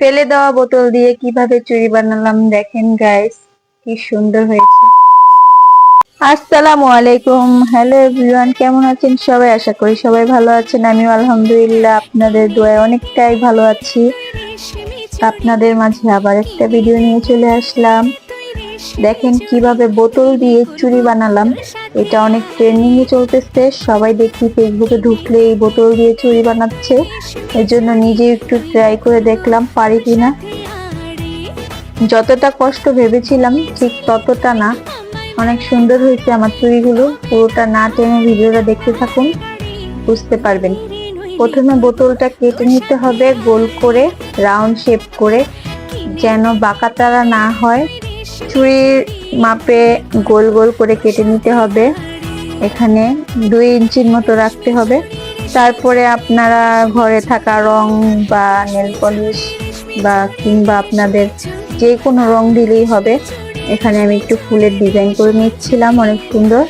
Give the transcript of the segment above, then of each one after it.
ফেলে দেওয়া বোতল দিয়ে কীভাবে চুরি বানালাম দেখেন গাইস কি সুন্দর হয়েছে। আসসালামু আলাইকুম। হ্যালো এভরিওয়ান কেমন আছেন সবাই? আশা করি সবাই ভালো আছেন। আমিও আলহামদুলিল্লাহ আপনাদের দোয়ায় অনেকটাই ভালো আছি। আপনাদের মাঝে আবার একটা ভিডিও নিয়ে চলে আসলাম। দেখেন কীভাবে বোতল দিয়ে চুড়ি বানালাম। এটা অনেক ট্রেন্ডিং এ চলতেছে। সবাই দেখি ফেসবুকে ঢুকলে এই বোতল দিয়ে চুড়ি বানাচ্ছে। এর জন্য নিজে একটু ট্রাই করে দেখলাম, পারি কিনা। যতটা কষ্ট ভেবেছিলাম, ঠিক ততটা না। অনেক সুন্দর হয়েছে আমার চুড়িগুলো পুরোটা না টেনে ভিডিওটা দেখতে থাকুন, বুঝতে পারবেন। প্রথমে বোতলটা কেটে নিতে হবে, গোল করে রাউন্ড শেপ করে, যেন বাঁকাতারা না হয়। চুড়ির মাপে গোল গোল করে কেটে নিতে হবে। এখানে দুই ইঞ্চির মতো রাখতে হবে। তারপরে আপনারা ঘরে থাকা রং বা নেল পলিশ বা কিংবা আপনাদের যে কোনো রং দিলেই হবে। এখানে আমি একটু ফুলের ডিজাইন করে নিচ্ছিলাম, অনেক সুন্দর।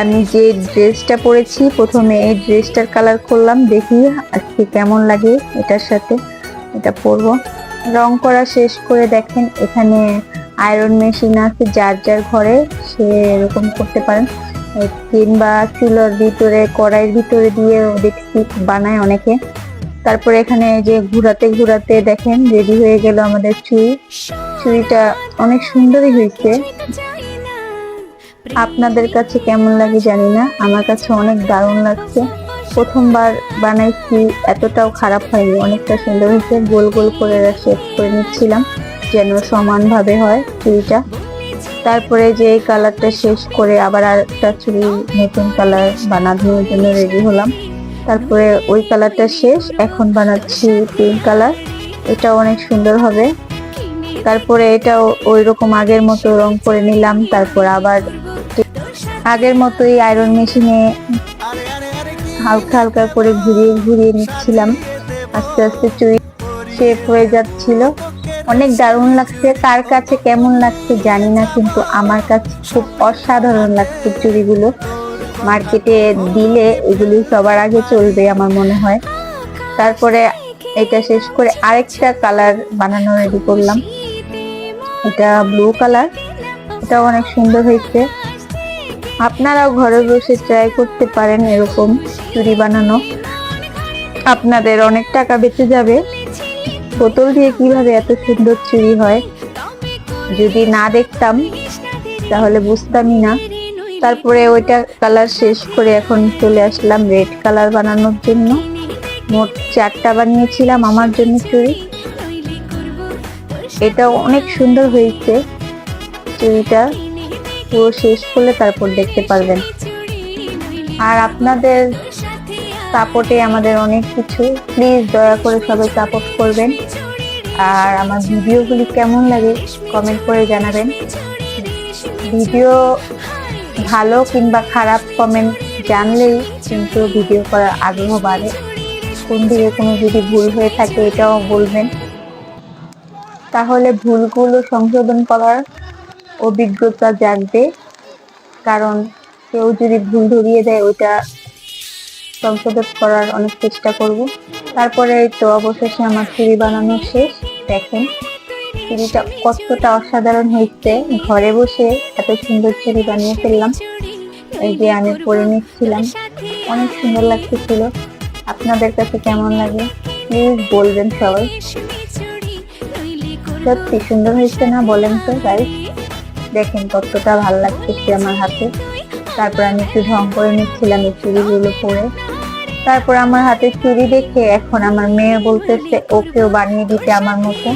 আমি যে ড্রেসটা পরেছি, প্রথমে এই ড্রেসটার কালার করলাম, দেখি আজকে কেমন লাগে এটার সাথে। এটা পরবো। রং করা শেষ করে দেখেন, এখানে আয়রন মেশিন আছে, যার যার ঘরে সে এরকম করতে পারেন। কিংবা চুলোর ভিতরে, কড়াইয়ের ভিতরে দিয়ে দেখছি বানায় অনেকে। তারপরে এখানে যে ঘুরাতে ঘুরাতে দেখেন রেডি হয়ে গেল আমাদের চুড়ি চুড়িটা অনেক সুন্দরই হয়েছে। আপনাদের কাছে কেমন লাগে জানি না, আমার কাছে অনেক দারুণ লাগছে। প্রথমবার বানাইছি, এতটাও খারাপ হয়নি, অনেকটা সুন্দর হয়েছে। গোল গোল করে শেপ করে নিচ্ছিলাম, যেন সমানভাবে হয় চুড়িটা। তারপরে যে এই কালারটা শেষ করে আবার আরেকটা চুড়ি নতুন কালার বানানোর জন্য রেডি হলাম। তারপরে ওই কালারটা শেষ, এখন বানাচ্ছি পিঙ্ক কালার এটা অনেক সুন্দর হবে। তারপরে এটাও ওই রকম আগের মতো রং করে নিলাম, তারপর আবার আগের মতোই আয়রন মেশিনে হালকা হালকা করে ঘুরিয়ে ঘুরিয়ে নিচ্ছিলাম। আস্তে আস্তে চুড়ি শেপ হয়ে যাচ্ছিল। অনেক দারুণ লাগছে। কার কাছে কেমন লাগছে জানি না, কিন্তু আমার কাছে খুব অসাধারণ লাগছে চুড়িগুলো। মার্কেটে দিলে এগুলি সবার আগে চলবে আমার মনে হয়। তারপরে এটা শেষ করে আরেকটা কালার বানানো রেডি করলাম। এটা ব্লু কালার এটা অনেক সুন্দর হয়েছে। আপনারাও ঘরে বসে ট্রাই করতে পারেন এরকম চুড়ি বানানো। আপনাদের অনেক টাকা বেঁচে যাবে। বোতল দিয়ে কীভাবে এত সুন্দর চুড়ি হয়? যদি না দেখতাম, তাহলে বুঝতামই না। তারপরে ওইটা কালার শেষ করে এখন চলে আসলাম রেড কালার বানানোর জন্য। মোট চারটা বানিয়েছিলাম আমার জন্য চুড়ি। এটা অনেক সুন্দর হয়েছে চুড়িটা। পুরো শেষ করলে তারপর দেখতে পারবেন। আর আপনাদের সাপোর্টে আমাদের অনেক কিছু। প্লিজ দয়া করে সবাই সাপোর্ট করবেন। আর আমার ভিডিওগুলি কেমন লাগে কমেন্ট করে জানাবেন। ভিডিও ভালো কিংবা খারাপ কমেন্ট জানলেই কিন্তু ভিডিও করার আগ্রহ বাড়ে। কোন দিকে কোনো যদি ভুল হয়ে থাকে এটাও বলবেন। তাহলে ভুলগুলো সংশোধন করার অভিজ্ঞতা জাগবে কারণ কেউ যদি ভুল ধরিয়ে দেয়, ওইটা সংশোধন করার অনেক চেষ্টা করব। তারপরে তো অবশেষে আমার চুড়ি বানানো শেষ। দেখেন চুড়িটা কতটা অসাধারণ হয়েছে। ঘরে বসে এত সুন্দর চুড়ি বানিয়ে ফেললাম। এই যে আমি পরে নিচ্ছিলাম। অনেক সুন্দর লাগতেছিল। আপনাদের কাছে কেমন লাগে? প্লিজ বলবেন সবাই। সত্যি সুন্দর হয়েছে না বলেন তো গাইস দেখেন কতটা ভালো লাগতেছে আমার হাতে। তারপর আমি একটু ঢং করে নিচ্ছিলাম এই চুড়িগুলো পরে। তারপর আমার হাতে চুড়ি দেখে এখন আমার মেয়ে বলতেছে, ওকেও বানিয়ে দিতে আমার মতো।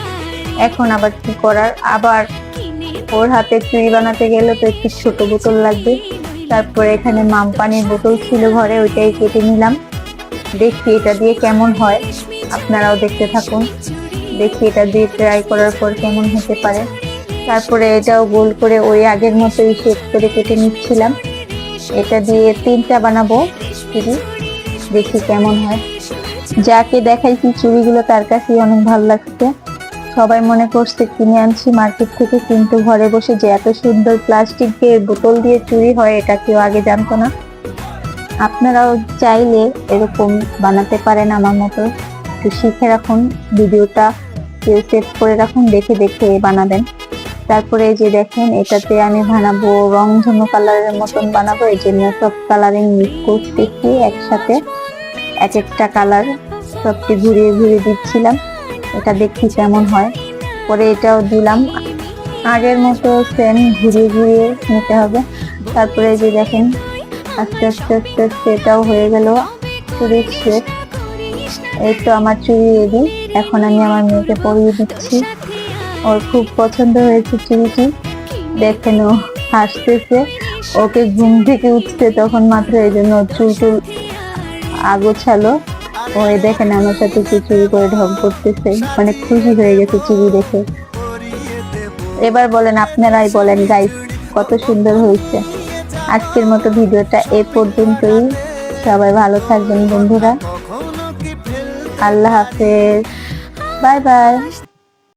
এখন আবার কি করার? আবার ওর হাতে চুড়ি বানাতে গেলে তো একটু ছোট বোতল লাগবে। তারপরে এখানে মাম পানির বোতল ছিল ঘরে, ওইটাই কেটে নিলাম। দেখি এটা দিয়ে কেমন হয়। আপনারাও দেখতে থাকুন। দেখি এটা দিয়ে ট্রাই করার পর কেমন হতে পারে। তারপরে এটাও গোল করে ওই আগের মতোই শেপ করে কেটে নিচ্ছিলাম। এটা দিয়ে তিনটা বানাবো চুড়ি দেখি কেমন হয়। যাকে দেখাইছি চুড়িগুলো তার কাছেই অনেক ভালো লাগছে। সবাই মনে করছে কিনে আনছি মার্কেট থেকে, কিন্তু ঘরে বসে যে এত সুন্দর প্লাস্টিকের বোতল দিয়ে চুরি হয়, এটা কেউ আগে জানতো না। আপনারাও চাইলে এরকম বানাতে পারেন আমার মতো। একটু শিখে রাখুন, ভিডিওটা কেউ সেভ করে রাখুন, দেখে দেখে বানাবেন। তারপরে যে দেখেন, এটাতে আমি বানাবো রংধনু কালারের মতন বানাবো, এই জন্য সব কালারিং মিক্স করতেছি একসাথে। এক একটা কালার সবকে ঘুরিয়ে ঘুরিয়ে দিচ্ছিলাম। এটা দেখি কেমন হয়। পরে এটাও দিলাম। আগের মতো সেম ঘুরিয়ে ঘুরিয়ে নিতে হবে। তারপরে যে দেখেন, আস্তে আস্তে আস্তে আস্তে এটাও হয়ে গেল চুরির শেপ এই তো আমার চুরি রেডি এখন আমি আমার মেয়েকে পরিয়ে দিচ্ছি। ওর খুব পছন্দ হয়েছে চুড়িটি দেখেন ও হাসতেছে। ওকে ঘুম থেকে উঠছে তখন মাত্র এই জন্য চুল টুল আগোছালো। ও দেখেন আমার সাথে চুরি করে ঢং করতেছে। অনেক খুশি হয়ে গেছে চুরি দেখে। এবার বলেন, আপনারাই বলেন গাইস কত সুন্দর হয়েছে। আজকের মতো ভিডিওটা এ পর্যন্তই। সবাই ভালো থাকবেন বন্ধুরা। আল্লাহ হাফেজ। Bye bye.